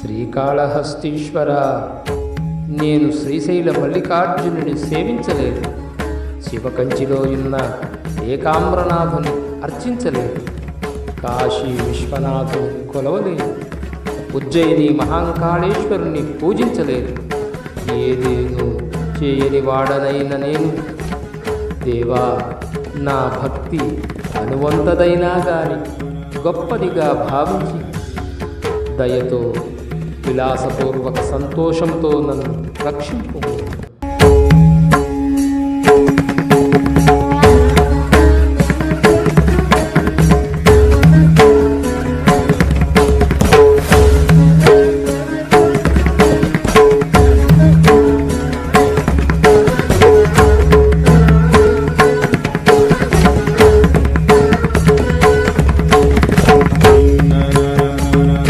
శ్రీకాళహస్తీశ్వర. నేను శ్రీశైల మల్లికార్జునుని సేవించలేదు. శివకంచిలో ఉన్న ఏకామ్రనాథుని అర్చించలేదు. కాశీ విశ్వనాథుని కొలవలేదు. ఉజ్జయిని మహాంకాళేశ్వరుని పూజించలేదు. ఏదేను చేయని వాడనైన నేను. దేవా నా భక్తి అనువంతదైనా గాని గొప్పదిగా భావించి దయతో విలాసపూర్వక సంతోషంతో నన్ను రక్షింపు.